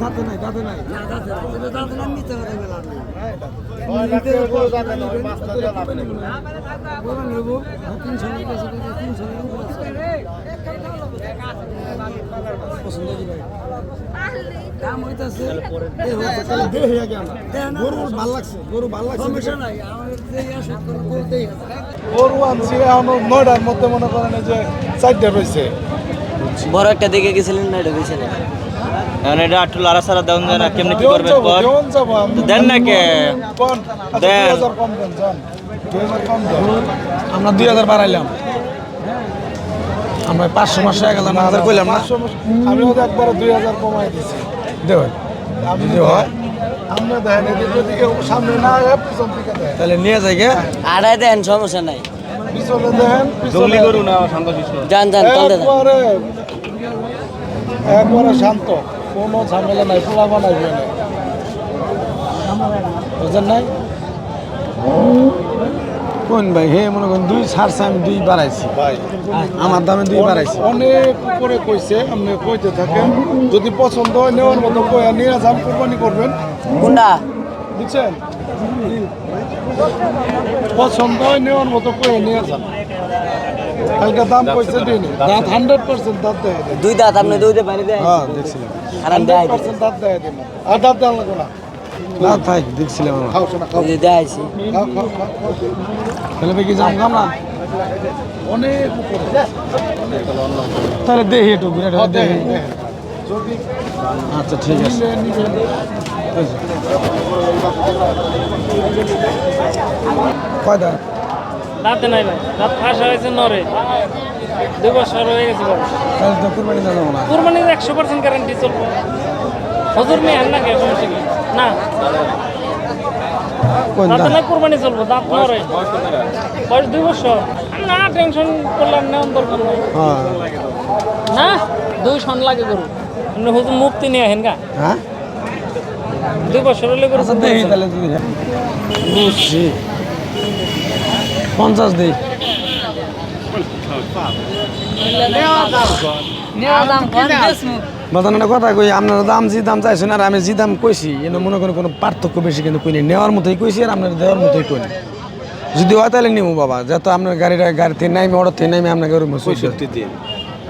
দাঁতে নাই দাঁতে নাই। না দাঁতে না এটা দাঁতে না নিতে পারে মেলা নেই বড় নেব। তিনশো টাকা আছে তিনশো টাকা উপর পছন্দ কি ভাই। দাম হইতাছে। দেহে আগে আমরা গরু ভালো লাগছে গরু ভালো লাগছে। সমস্যা নাই আমাদের যে গরু আনছি এখন নয়টার মধ্যে মনে করেন এই যে চারটা রয়েছে। বড় একটা দিকে গেছিলেন না এটা বেশি না এখন এটা লারা সারা দেন যায় না কেমনি কি করবেন পর? দেন না কে? দেন। আমরা দুই হাজার বাড়াইলাম। আমরা পাঁচশো মাসে এক হাজার হাজার করলাম না। আমি একবার দুই হাজার কমাই দিছি। দেবেন আপনি যদি হয়। আপনি দেখেন এদিকে সামনে না পিছন থেকে তাহলে নিয়ে যাই গে। আড়াই দেন সমস্যা নাই। পিছনে দেখেন জঙ্গলি গরু শান্ত শিশু যান যান তলে যান। একবারে একবারে শান্ত। কোনো ঝামেলা নাই পোলা বানাইবে না বুঝলেন নাই? কোন ভাই? হে মনে করেন দুই ছাড়ছে আমি দুই বাড়াইছি। ভাই। আমার দামে দুই বাড়াইছি। অনেক উপরে কইছে আপনি কইতে থাকেন যদি পছন্দ হয় নেওয়ার মতো কইয়া নিয়ে যান কোরবানি করবেন। কোনটা বুঝছেন? পছন্দ হয় নেওয়ার মতো কইয়া নিয়ে যান। কালকে দাম কইছে দিন দাঁত হান্ড্রেড পার্সেন্ট দাঁত দেয়। দুই দাঁত আপনি দুই বাইরে দেন। হ্যাঁ দেখছিলাম। দাঁত দেয় দিন। আর দাঁত দেওয়া লাগবে না? না থাক দেখছিলাম আমার। তাহলে কি না? অনেক তাহলে দেখি একটু বিরাট দেখি। আচ্ছা ঠিক আছে। কয় দাঁতে নাই ভাই দাঁত ফাঁসা হয়েছে নরে। দুই বছর হয়ে গেছে কুরবানির একশো পার্সেন্ট গ্যারান্টি চলবে। হজুর মেয়ে আন না দাঁতে না। কুরবানি চলবো দাঁত নরে বয়স দুই বছর। না টেনশন করলাম না দরকার নাই হ্যাঁ। না দুই সন লাগে গরু। হুজুর মুক্তি নিয়ে আহেন গা। হ্যাঁ? দুই বছর হলে গরু আচ্ছা দেখি তাহলে বুঝছি। পঞ্চাশ দিই। একটা কথা কই আপনার দাম যে দাম চাইছেন আর আমি যে দাম কইছি এনে মনে করেন কোনো পার্থক্য বেশি কিন্তু কইনি নেওয়ার মতোই কইছি আর আপনার দেওয়ার মতোই কইনি যদি হয় তাহলে নিবো বাবা যত আপনার গাড়িটা গাড়ি থেকে নাইমে অর্ডার থেকে নাইমে আপনাকে ওরকম পঁয়ষট্টি দিন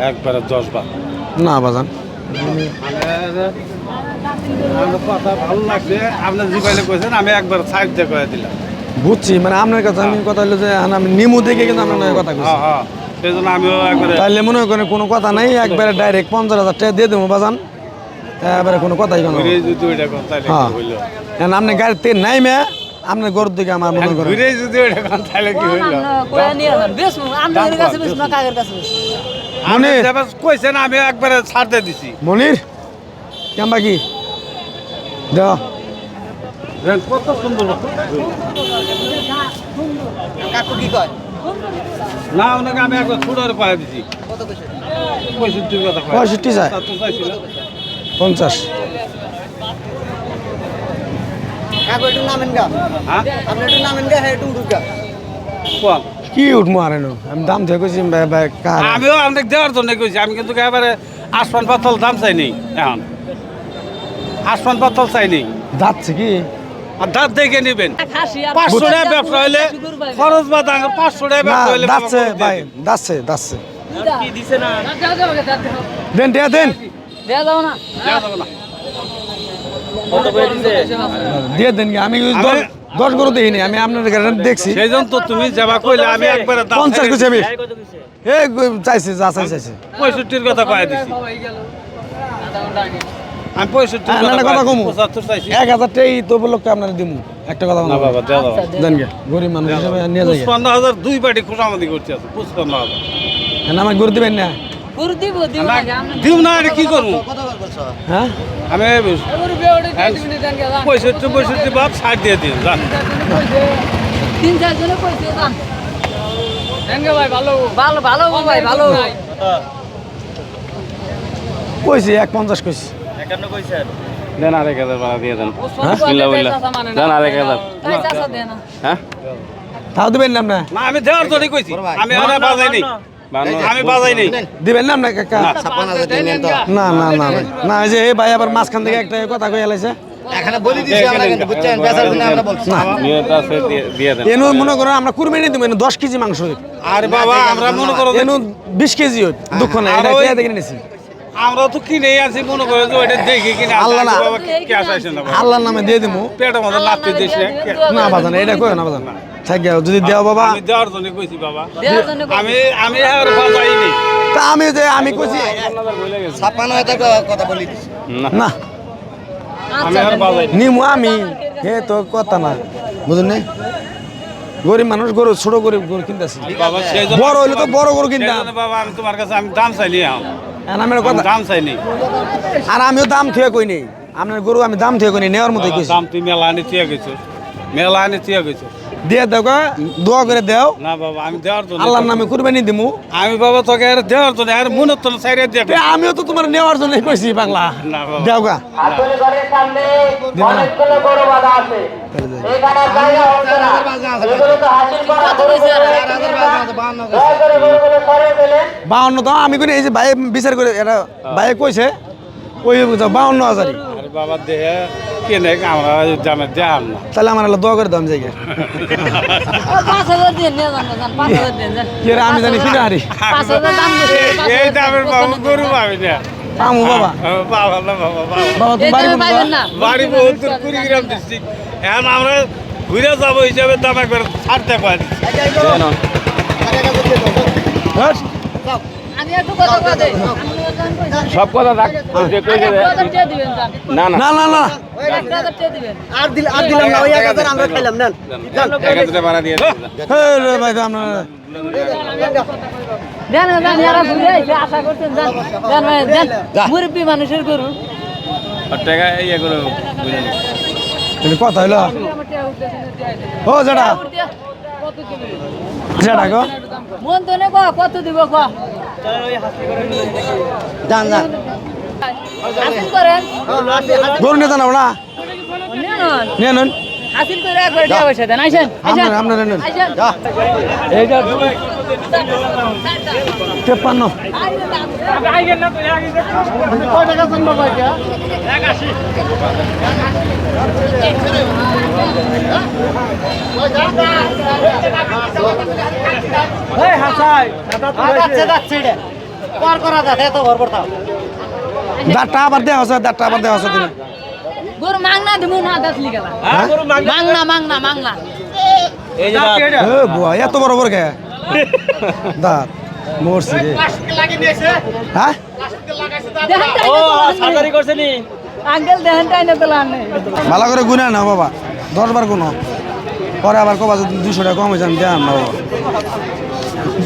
একবারে দশ বার। না বাজান। কথা ভালো লাগছে আপনার জিবাইলে কইছেন আমি একবার সাইড দিয়ে করে দিলাম বুঝছি মানে আপনার কথা আমি কথা হলো যে আমি নিমু দেখে কিন্তু আপনার কথা কইছি। হ্যাঁ হ্যাঁ। সেই জন্য আমিও একবারে তাহলে মনে করেন কোনো কথা নাই একবারে ডাইরেক্ট পঞ্চাশ হাজার টাকা দিয়ে দেবো বাজান। এবারে কোনো কথাই কেন হ্যাঁ। কি আপনি গাড়ির থেকে নাইমে আপনার গরুর দিকে আমার মনে করেন। ঘুরে যদি ওইটা কথা তাহলে কি হইল? আপনি মনির। যেবার কইছেন আমি একবারে ছাড় দিয়ে দিছি। মনির কেমবা কি দেওয়া কত সুন্দর না ওনাকে আমি একবার ছোটর পায়ে দিছি। পঁয়ষট্টির কথা কয়। পঁয়ষট্টি চাই। পঞ্চাশ। হ্যাঁ। কি উঠবো আর আমি দাম থেকে কইছি আমিও আপনাকে দেওয়ার জন্য কইছি আমি কিন্তু একেবারে আসমান পাতল দাম চাইনি এখন। আসমান পাতল চাইনি যাচ্ছে কি? আর দাঁত দেখে নেবেন। পাঁচশো টাকা ব্যবসা হলে খরচ বা দাম পাঁচশো টাকা ব্যবসা হলে ভাই দিয়ে দিন। না? দেন দিয়ে দেন। কি আমি দশ- গরু দেখিনি আমি আপনার গাড়ি দেখছি। সেই জন্য তো তুমি যাবা কইলে আমি একবারে পঞ্চাশ কইছি আমি। এই কত দিছে? এই গো- চাইছে যা চাই চাইছে। পঁয়ষট্টির কথা কয়ে দিছি। আমি পঁয়ষট্টির হ্যাঁ, না, না, কথা কমু। এক হাজার টাই তো উপলক্ষে আপনার দিমু। একটা কথা না বাবা দেওয়া যাবে না। গরিব মানুষ হিসেবে নিয়ে যাই পুষ্পান্ন হাজার দুই পার্টি খোসামতি করছে আছে হাজার। আমার গরু দিবেন না? না, দিব না এটা কি করব? হ্যাঁ? আমি পঁয়ষট্টি পঁয়ষট্টি বাদ ষাট দিয়ে দিন তিন দাম ভাই ভালো। ভালো ভালো ভাই ভালো। কইছি এক পঞ্চাশ কইছি। দেন আরেক হাজার ভাড়া দিয়ে দেন? বিল্লা বিল্লা। দেন আরেক হাজার। তাই চাষা দে না হ্যাঁ? তাও দিবেন না না আমি দেওয়ার জন্যই কইছি। আমি আর বাজাই নেই। আমি বাজাই নেই। দিবেন না আপনার কাকা? না না না না। না। এই যে এই ভাই আবার মাঝখান থেকে একটা কথা কই এলাইছে এখানে বলি দিছি আমরা কিন্তু বুঝছেন? বেচার জন্য আমরা বলছি। নিয়ত আছে দিয়ে- দিয়ে দেন। এনু মনে করো আমরা কুরবানি দিব এনু দশ কেজি মাংস। আর বাবা আমরা মনে করো এনু বিশ কেজি হইব। দুঃখ নাই এটা দেখে নিয়েছি আমরা তো কিনে আছি মনে করে যে ওইটা দেখি কিনে। আল্লাহ না। না। আল্লাহর নামে দিয়ে দিমু। পেটের মধ্যে লাফতে দিস না বাজান এটা কই না বাজান। থাক যদি দেও বাবা। আমি দেওয়ার জন্য কইছি বাবা। আমি আমি আর বাজাই নেই। তা আমি যে আমি কইছি ছাপ্পান্ন হাজার কথা বলি। না। আমি আর বাজাই নেই। নিমু আমি। হে তো কথা না। বুঝুন নাই? গরিব মানুষ গরু ছোট গরিব গরু কিনতেছি। বড় হইলে তো বড় গরু কিনতাম। বাবা আমি তোমার কাছে আমি দাম চাইনি আমি কথা দাম চাইনি আর আমিও দাম থুয়ে কই নেই। আপনার গরু আমি দাম থুয়ে কই নেই নেওয়ার মতো দাম তুই মেলা আনি তুই গেছো। মেলা আনি তুই গেছো। দিয়ে দাও গা, দোয়া করে দেও। না বাবা আমি দেওয়ার জন্য আল্লাহর নামে কুরবানি দিমু। আমি বাবা তোকে আর দেওয়ার জন্য আর মনে তো সাইডে দিয়ে এ, আমিও তো তোমার নেওয়ার জন্যই কইছি বাংলা। না বাবা। দেও গা। দিবা না? কত কইছে বাউন্ন তো আমি কই এই যে ভাই বিচার করে এটা ভাই কইছে ওই বাউন্ন হাজারই। আরে বাবা দেহে কেনে আমরা দামে দেখাম না তাহলে আমার দোয়া করে দাম জায়গা আমি জানি কিনা হারি এই দামের বাবু গরু পাবি না আমু বাবা বাবা না বাবা বাবা তুমি বাড়ি না। বাড়ি বহুত দূর কুড়িগ্রাম ডিস্ট্রিক্ট এখন আমরা ঘুরে যাব হিসাবে দাম একবার ছাড়তে পারি হ্যাঁ? আমি একটু কথা কয়ে সব কথা দিবেন, যান। না না। না না না। এক হাজার টাকা দিবেন। আর দিল আর দিলাম না ওই এক হাজার আমরা খাইলাম নেন। এক হাজার ভাড়া দিয়ে ভাই তো দেন, দেন, এরা ঘুরে আশা করছেন, যান। দেন, ভাই, দেন। মুরব্বি মানুষের গরু। টাকা ইয়ে করে বুঝে কথা হইল? আমার টাকা উঠতেছে, দিয়ে আইছে। ও যেটা কত গো। মন তো নে কত দিব ক যান যান। গরু নিয়ে জানাব না। নিয়ে নন নিয়ে নেন। হাসিল করে একবার টাকা পয়সা দেন আইসেন আইসেন আপনার নেন। আইসেন এইটা তেপ্পান্ন। দাঁতটা আবার দেওয়া আছে দাঁতটা আবার দেওয়া আছে তুমি গরু মাংনা দিমু না দাসলি গেলা মাংনা মাংনা মাংনা এই যে এত বড় বড় কে? দাঁত মরছি রে। হ্যাঁ? ও করছে নি। আঙ্কেল দেখেন ভালো করে গুনে না বাবা। দশ বার গুনো। পরে আবার কবা যদি দুশো টাকা কমে যান দেন না বাবা।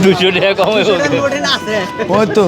দুশো টাকা কমে আছে। ওই তো।